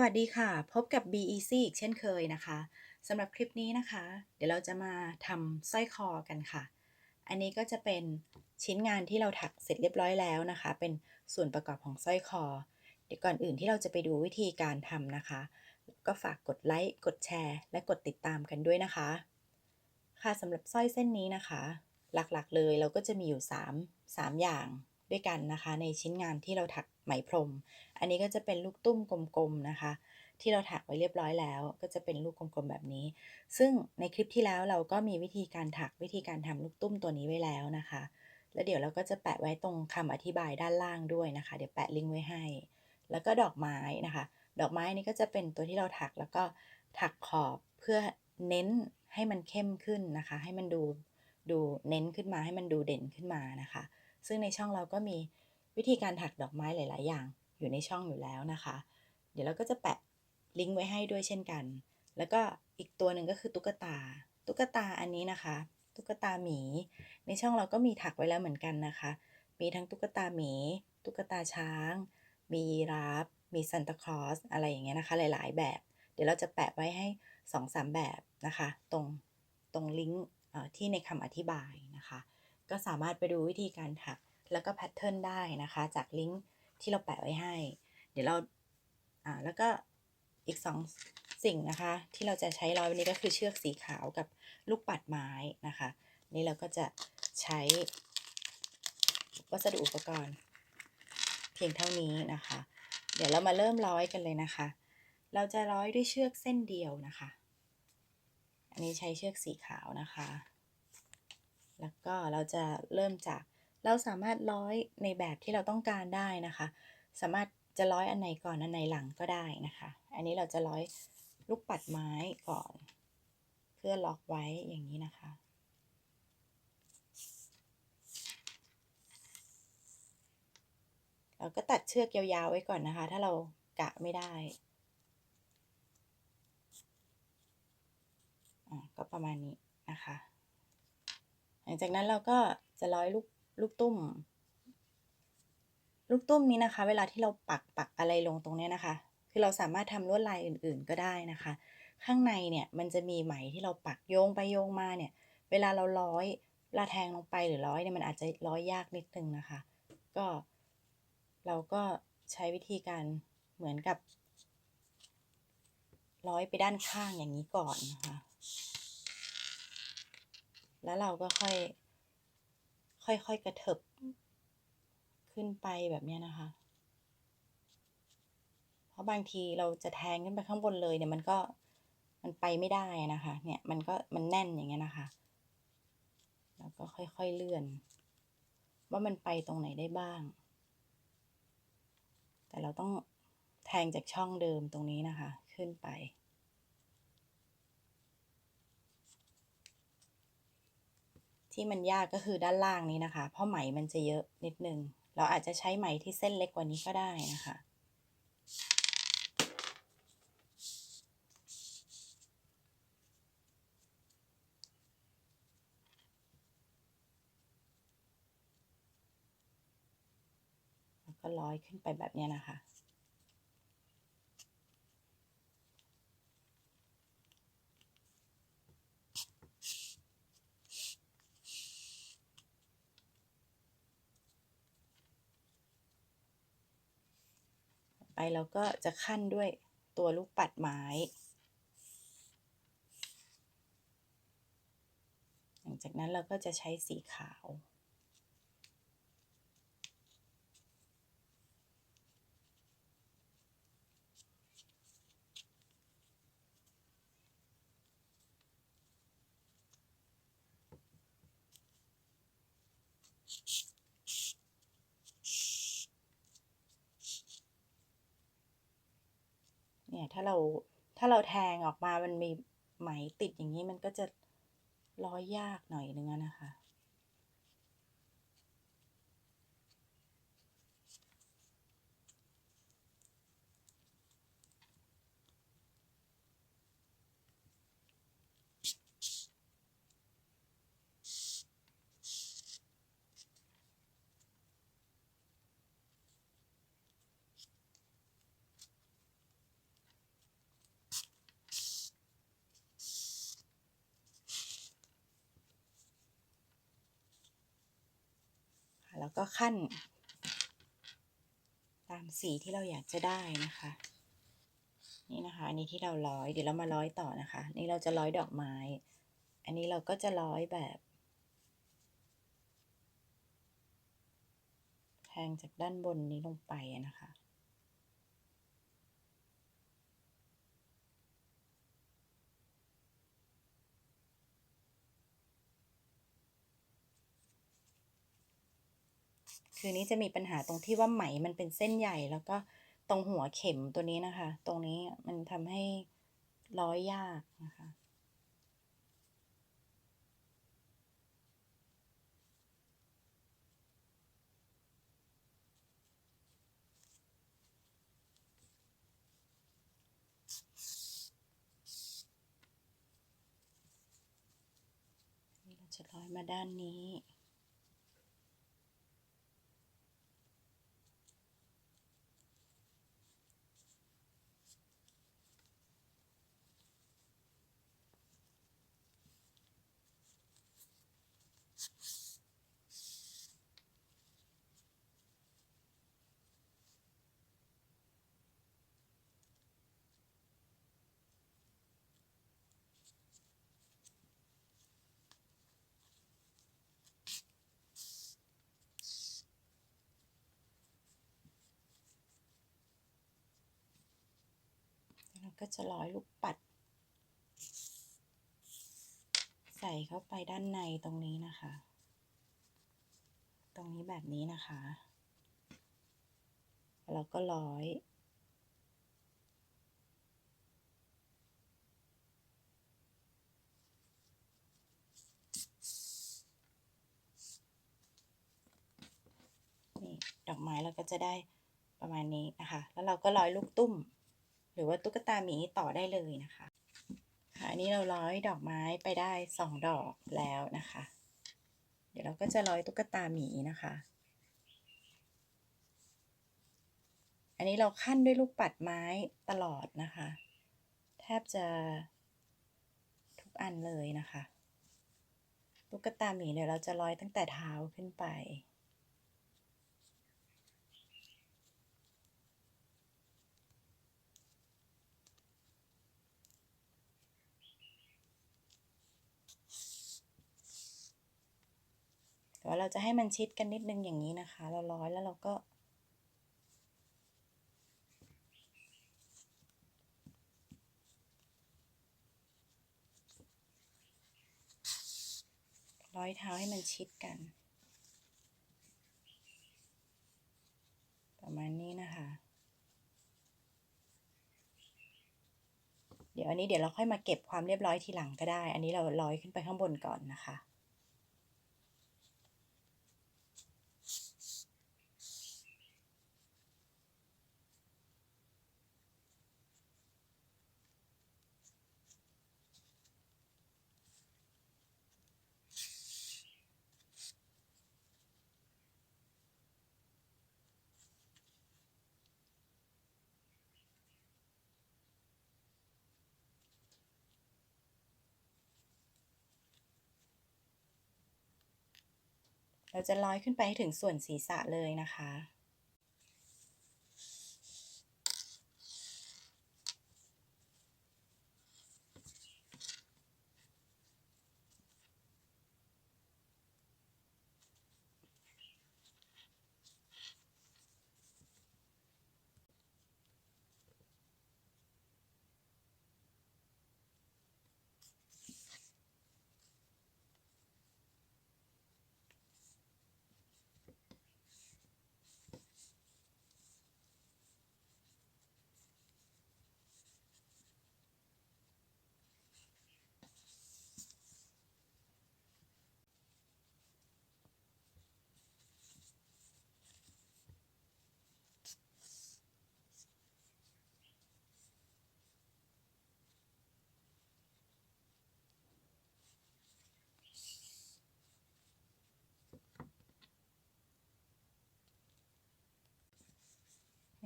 สวัสดีค่ะ พบกับ BEC อีกเช่นเคยนะคะสำหรับคลิปนี้นะคะ เดี๋ยวเราจะมาทำสร้อยคอกันค่ะ อันนี้ก็จะเป็นชิ้นงานที่เราถักเสร็จเรียบร้อยแล้วนะคะ เป็นส่วนประกอบของสร้อยคอ เดี๋ยวก่อนอื่นที่เราจะไปดูวิธีการทำนะคะ ก็ฝากกดไลค์กดแชร์ และกดติดตามกันด้วยนะคะ ค่ะสำหรับสร้อยเส้นนี้นะคะ หลักๆเลยเราก็จะมีอยู่ 3 3 อย่าง ด้วยกันนะคะ ในชิ้นงานที่เราถักไหมพรม อันนี้ก็จะเป็นลูกตุ้มกลมๆนะคะ ที่เราถักไว้เรียบร้อยแล้ว ก็จะเป็นลูกกลมๆแบบนี้ ซึ่งในคลิปที่แล้วเราก็มีวิธีการถักวิธีการทำลูกตุ้มตัวนี้ไว้แล้วนะคะ แล้วเดี๋ยวเราก็จะแปะไว้ตรงคำอธิบายด้านล่างด้วยนะคะ เดี๋ยวแปะลิงก์ไว้ให้ แล้วก็ดอกไม้นะคะ ดอกไม้นี้ก็จะเป็นตัวที่เราถักแล้วก็ถักขอบเพื่อเน้นให้มันเข้มขึ้นนะคะ ให้มันดูดูเน้นขึ้นมาให้มันดูเด่นขึ้นมานะคะ ซึ่งในช่องเราก็มีวิธีการถักดอกไม้หลาย ๆ อย่าง อยู่ในช่องอยู่แล้วนะคะ เดี๋ยวเราก็จะแปะลิงก์ไว้ให้ด้วยเช่นกัน แล้วก็อีกตัวหนึ่งก็คือตุ๊กตา ตุ๊กตาอันนี้นะคะ ตุ๊กตาหมี ในช่องเราก็มีถักไว้แล้วเหมือนกันนะคะ มีทั้งตุ๊กตาหมี ตุ๊กตาช้าง มีราฟมีซันตาคลอสอะไรอย่างเงี้ยนะคะ หลาย ๆ แบบ เดี๋ยวเราจะแปะไว้ให้2อสแบบนะคะ ตรงตรงลิงก์ที่ในคำอธิบายนะคะ ก็สามารถไปดูวิธีการถักแล้วก็แพทเทิร์นได้นะคะ จากลิงก์ที่เราแปะไว้ให้ เดี๋ยวเราอ่าแล้วก็อีกสองสิ่งนะคะ ที่เราจะใช้ร้อยวันนี้ก็คือเชือกสีขาวกับลูกปัดไม้นะคะ นี่เราก็จะใช้วัสดุอุปกรณ์ เพียงเท่านี้นะคะ เดี๋ยวเรามาเริ่มร้อยกันเลยนะคะ เราจะร้อยด้วยเชือกเส้นเดียวนะคะ อันนี้ใช้เชือกสีขาวนะคะ แล้วก็เราจะเริ่มจากเราสามารถร้อยในแบบที่เราต้องการได้นะคะ สามารถจะร้อยอันไหนก่อนอันไหนหลังก็ได้นะคะ อันนี้เราจะร้อยลูกปัดไม้ก่อน เพื่อล็อกไว้อย่างนี้นะคะเราก็ตัดเชือกยาวๆไว้ก่อนนะคะ ถ้าเรากะไม่ได้ก็ประมาณนี้นะคะ ลังจากนั้นเราก็จะร้อยลูกลูกตุ้ม ลูกตุ้มนี้นะคะ เวลาที่เราปักปักอะไรลงตรงนี้นะคะ คือเราสามารถทำลวดลายอื่น ๆ ก็ได้นะคะ ข้างในเนี่ยมันจะมีไหมที่เราปักโยงไปโยงมาเนี่ย เวลาเราร้อยลาแทงลงไปหรือร้อยเนี่ยมันอาจจะร้อยยากนิดนึงนะคะ ก็เราก็ใช้วิธีการเหมือนกับ ร้อยไปด้านข้างอย่างนี้ก่อนนะคะ แล้วเราก็ค่อย ค่อยๆกระเถิบขึ้นไปแบบนี้นะคะ เพราะบางทีเราจะแทงขึ้นไปข้างบนเลยเนี่ยมันก็มันไปไม่ได้นะคะ เนี่ยมันก็มันแน่นอย่างเงี้ยนะคะ แล้วก็ค่อยๆเลื่อน ว่ามันไปตรงไหนได้บ้าง แต่เราต้องแทงจากช่องเดิมตรงนี้นะคะ ขึ้นไป ที่มันยากก็คือด้านล่างนี้นะคะ เพราะไหมมันจะเยอะนิดนึง เราอาจจะใช้ไหมที่เส้นเล็กกว่านี้ก็ได้นะคะแล้วก็ร้อยขึ้นไปแบบนี้นะคะ ไปเราก็จะขั้นด้วยตัวลูกปัดไม้ หลังจากนั้นเราก็จะใช้สีขาวเนี่ย ถ้าเราถ้าเราแทงออกมามันมีไหมติดอย่างนี้มันก็จะร้อยยากหน่อยนึงนะคะ แล้วก็ขั้น ตามสีที่เราอยากจะได้นะคะ นี่นะคะอันนี้ที่เราร้อยเดี๋ยวเรามาร้อยต่อนะคะ นี่เราจะร้อยดอกไม้ อันนี้เราก็จะร้อยแบบแทงจากด้านบนนี้ลงไปนะคะ คือนี้จะมีปัญหาตรงที่ว่าไหมมันเป็นเส้นใหญ่แล้วก็ตรงหัวเข็มตัวนี้นะคะ ตรงนี้มันทำให้ร้อยยากนะคะ เราจะร้อยมาด้านนี้ ก็จะร้อยลูกปัด ใส่เข้าไปด้านในตรงนี้นะคะ ตรงนี้แบบนี้นะคะ แล้วก็ร้อย นี่ดอกไม้เราก็จะได้ประมาณนี้นะคะ แล้วเราก็ร้อยลูกตุ้ม หรือว่าตุ๊กตาหมีต่อได้เลยนะคะ ค่ะอันนี้เราร้อยดอกไม้ไปได้สองดอกแล้วนะคะ เดี๋ยวเราก็จะร้อยตุ๊กตาหมีนะคะ อันนี้เราขั้นด้วยลูกปัดไม้ตลอดนะคะ แทบจะทุกอันเลยนะคะ ตุ๊กตาหมีเดี๋ยวเราจะร้อยตั้งแต่เท้าขึ้นไป แต่ว่าเรา จะให้มันชิดกันนิดนึงอย่างนี้นะคะ เราร้อยแล้วเราก็ ร้อยเท้าให้มันชิดกัน ประมาณนี้นะคะ เดี๋ยวอันนี้เดี๋ยวเราค่อยมาเก็บความเรียบร้อยทีหลังก็ได้ อันนี้เราร้อยขึ้นไปข้างบนก่อนนะคะ เราจะลอยขึ้นไปให้ถึงส่วนศีรษะเลยนะคะ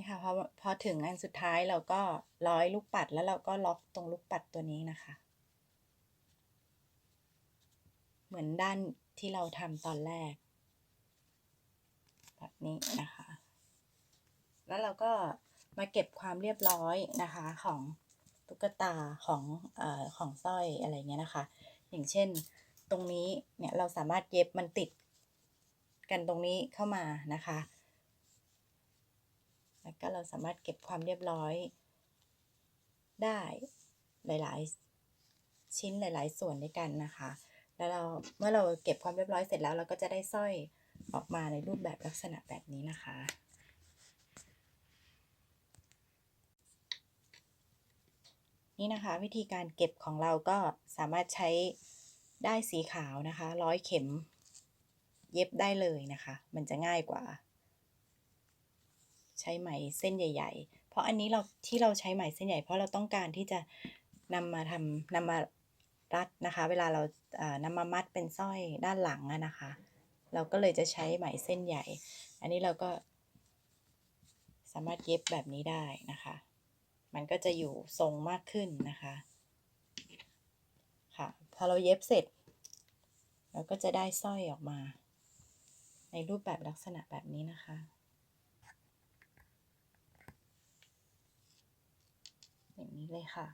นี่ค่ะพอพอถึงอันสุดท้ายเราก็ร้อยลูกปัดแล้วเราก็ล็อกตรงลูกปัดตัวนี้นะคะ เหมือนด้านที่เราทำตอนแรก แบบนี่นะคะ แล้วเราก็มาเก็บความเรียบร้อยนะคะของตุ๊กตาของเอ่อของสร้อยอะไรเงี้ยนะคะ อย่างเช่นตรงนี้เนี่ยเราสามารถเย็บมันติดกันตรงนี้เข้ามานะคะ แล้วก็เราสามารถเก็บความเรียบร้อย ได้หลาย ๆ ชิ้นหลาย ๆ ส่วนด้วยกันนะคะ แล้วเราเมื่อเราเก็บความเรียบร้อยเสร็จแล้วเราก็จะได้สร้อยออกมาในรูปแบบลักษณะแบบนี้นะคะ นี่นะคะวิธีการเก็บของเราก็สามารถใช้ได้สีขาวนะคะ ร้อยเข็มเย็บได้เลยนะคะ มันจะง่ายกว่า ใช้ไหมเส้นใหญ่ ๆ เพราะอันนี้เราที่เราใช้ไหมเส้นใหญ่ เพราะเราต้องการที่จะนำมาทำนำมารัดนะคะ เวลาเราเอ่อนำมามัดเป็นสร้อยด้านหลังอะนะคะ เราก็เลยจะใช้ไหมเส้นใหญ่ อันนี้เราก็ สามารถเย็บแบบนี้ได้นะคะ มันก็จะอยู่ทรงมากขึ้นนะคะค่ะพอเราเย็บเสร็จ เราก็จะได้สร้อยออกมา ในรูปแบบลักษณะแบบนี้นะคะ อย่างนี้เลยค่ะ